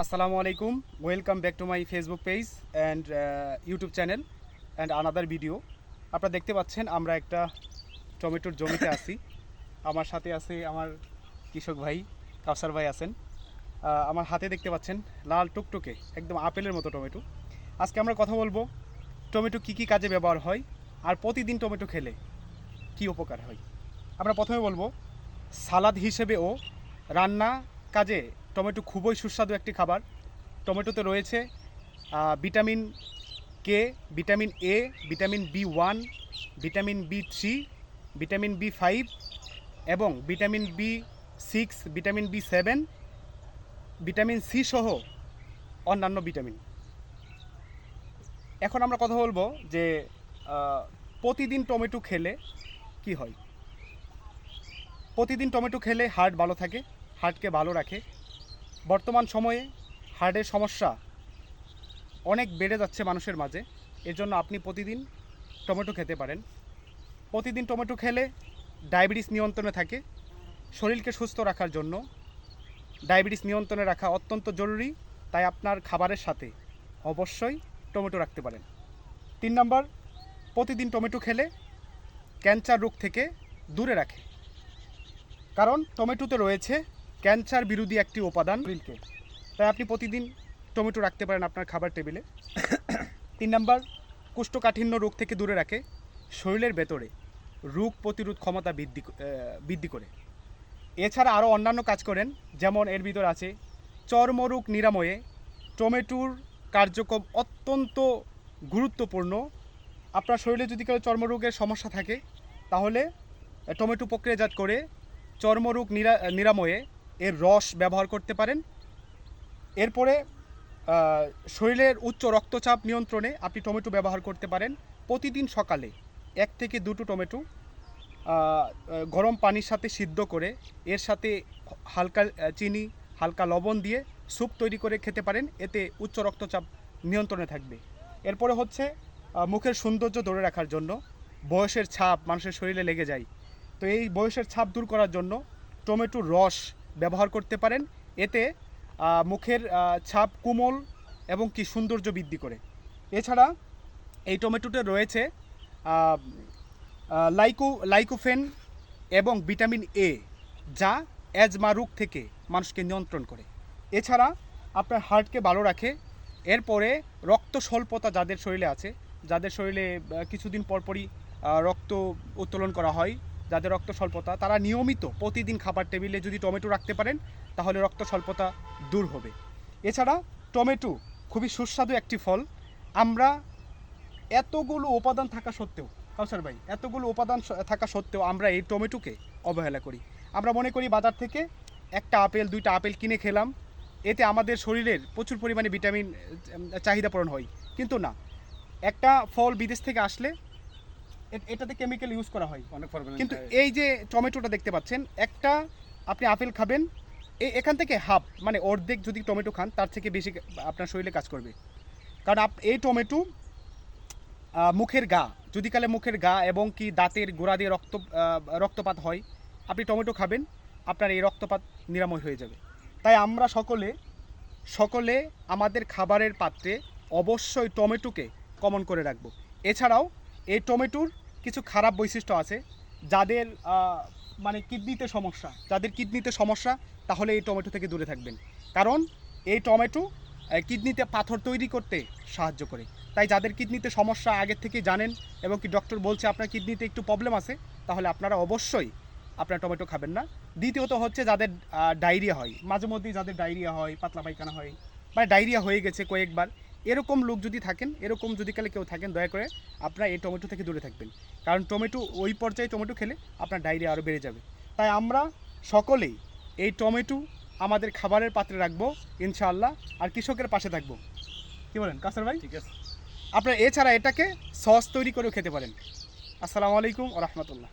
আসসালামু আলাইকুম। Welcome back to my Facebook page and YouTube channel and another video আপনারা দেখতে পাচ্ছেন, আমরা একটা টমেটোর জমিতে আছি। আমার সাথে আছে আমার কৃষক ভাই, কাউসার ভাই আছেন। আমার হাতে দেখতে পাচ্ছেন লাল টুকটুকে, একদম আপেলের মতো টমেটো। আজকে আমরা কথা বলব, টমেটো কী কী কাজে ব্যবহার হয় আর প্রতিদিন টমেটো খেলে কী উপকার হয়। আমরা প্রথমে বলব, সালাদ হিসেবেও রান্না কাজে টমেটো খুবই সুস্বাদু একটি খাবার। টমেটোতে রয়েছে vitamin K vitamin A vitamin B one vitamin B three vitamin B five এবং vitamin B six vitamin B seven vitamin C সহ অন্যান্য ভিটামিন। এখন আমরা কথা বলব যে প্রতিদিন টমেটো খেলে কি হয়? প্রতিদিন টমেটো খেলে হার্ট ভালো থাকে, হার্টকে ভালো রাখে বর্তমান সময়ে হার্টের সমস্যা অনেক বেড়ে যাচ্ছে মানুষের মাঝে। এর জন্য আপনি প্রতিদিন টমেটো খেতে পারেন। প্রতিদিন টমেটো খেলে ডায়াবেটিস নিয়ন্ত্রণে থাকে। শরীরকে সুস্থ রাখার জন্য ডায়াবেটিস নিয়ন্ত্রণে রাখা অত্যন্ত জরুরি। তাই আপনার খাবারের সাথে অবশ্যই টমেটো রাখতে পারেন। তিন নম্বর, প্রতিদিন টমেটো খেলে ক্যান্সার রোগ থেকে দূরে রাখে। কারণ টমেটোতে রয়েছে ক্যান্সার বিরোধী একটি উপাদান শরীরকে তাই আপনি প্রতিদিন টমেটো রাখতে পারেন আপনার খাবার টেবিলে। তিন নম্বর, কোষ্ঠকাঠিন্য রোগ থেকে দূরে রাখে। শরীরের ভেতরে রোগ প্রতিরোধ ক্ষমতা বৃদ্ধি বৃদ্ধি করে। এছাড়া আরও অন্যান্য কাজ করেন, যেমন এর ভিতর আছে, চর্মরোগ নিরাময়ে টমেটোর কার্যক্রম অত্যন্ত গুরুত্বপূর্ণ। আপনার শরীরে যদি কেউ চর্মরোগের সমস্যা থাকে, তাহলে টমেটো প্রক্রিয়াজাত করে চর্মরোগ নিরা, নিরাময়ে এর রস ব্যবহার করতে পারেন। এরপরে শরীরের উচ্চ রক্তচাপ নিয়ন্ত্রণে আপনি টমেটো ব্যবহার করতে পারেন। প্রতিদিন সকালে এক থেকে দুটো টমেটো গরম পানির সাথে সিদ্ধ করে, এর সাথে হালকা চিনি, হালকা লবণ দিয়ে স্যুপ তৈরি করে খেতে পারেন। এতে উচ্চ রক্তচাপ নিয়ন্ত্রণে থাকবে। এরপরে হচ্ছে মুখের সৌন্দর্য ধরে রাখার জন্য বয়সের ছাপ মানুষের শরীরে লেগে যায়। তো এই বয়সের ছাপ দূর করার জন্য টমেটোর রস ব্যবহার করতে পারেন। এতে মুখের ছাপ কোমল এবং কি সৌন্দর্য বৃদ্ধি করে। এছাড়া এই টমেটোতে রয়েছে লাইকো, লাইকোফেন এবং ভিটামিন এ, যা অ্যাজমা রোগ থেকে মানুষকে নিয়ন্ত্রণ করে। এছাড়া আপনার হার্টকে ভালো রাখে। এরপরে রক্ত স্বল্পতা যাদের শরীরে আছে, যাদের শরীরে কিছুদিন পরপরই রক্ত উত্তোলন করা হয় যাদের রক্ত স্বল্পতা, তারা নিয়মিত প্রতিদিন খাবার টেবিলে যদি টমেটো রাখতে পারেন, তাহলে রক্ত স্বল্পতা দূর হবে। এছাড়া টমেটো খুবই সুস্বাদু একটি ফল। আমরা এতগুলো উপাদান থাকা সত্ত্বেও, কাউসার ভাই, এতগুলো উপাদান থাকা সত্ত্বেও আমরা এই টমেটোকে অবহেলা করি। আমরা মনে করি বাজার থেকে একটা আপেল, দুইটা আপেল কিনে খেলাম। এতে আমাদের শরীরের প্রচুর পরিমাণে ভিটামিন চাহিদা পূরণ হয়। কিন্তু না, একটা ফল বিদেশ থেকে আসলে এটাতে কেমিক্যাল ইউজ করা হয়। অনেক কিন্তু এই যে টমেটোটা দেখতে পাচ্ছেন একটা আপনি আপেল খাবেন এখান থেকে হাফ মানে অর্ধেক যদি টমেটো খান তার থেকে বেশি আপনার শরীরে কাজ করবে। কারণ আপ এই টমেটো মুখের গা যদি কালে মুখের গা এবং কি দাঁতের গোড়া দিয়ে রক্ত রক্তপাত হয় আপনি টমেটো খাবেন আপনার এই রক্তপাত নিরাময় হয়ে যাবে। তাই আমরা সকলে সকলে আমাদের খাবারের পাত্রে অবশ্যই টমেটোকে কমন করে রাখব। এছাড়াও এই টমেটোর কিছু খারাপ বৈশিষ্ট্য আছে যাদের মানে কিডনিতে সমস্যা। যাদের কিডনিতে সমস্যা, তাহলে এই টমেটো থেকে দূরে থাকবেন। কারণ এই টমেটো কিডনিতে পাথর তৈরি করতে সাহায্য করে। তাই যাদের কিডনিতে সমস্যা আগের থেকে জানেন এবং কি ডক্টর বলছে আপনার কিডনিতে একটু প্রবলেম আছে, তাহলে আপনারা অবশ্যই আপনার টমেটো খাবেন না। দ্বিতীয়ত হচ্ছে যাদের ডায়রিয়া হয় মাঝে মধ্যেই যাদের ডায়রিয়া হয়, পাতলা পায়খানা হয় বা ডায়রিয়া হয়ে গেছে কয়েকবার এরকম লোক যদি থাকেন এরকম যদি কালে কেউ থাকেন দয়া করে আপনারা এই টমেটো থেকে দূরে থাকবেন। কারণ টমেটো ওই পর্যায়ে টমেটো খেলে আপনার ডায়রিয়া আরও বেড়ে যাবে। তাই আমরা সকলেই এই টমেটো আমাদের খাবারের পাত্রে রাখব ইনশাআল্লাহ আর কৃষকের পাশে থাকব। কি বলেন কাসার ভাই? ঠিক আছে। আপনারা এছাড়া এটাকে সস তৈরি করেও খেতে পারেন। আসসালামু আলাইকুম রহমতুল্লাহ।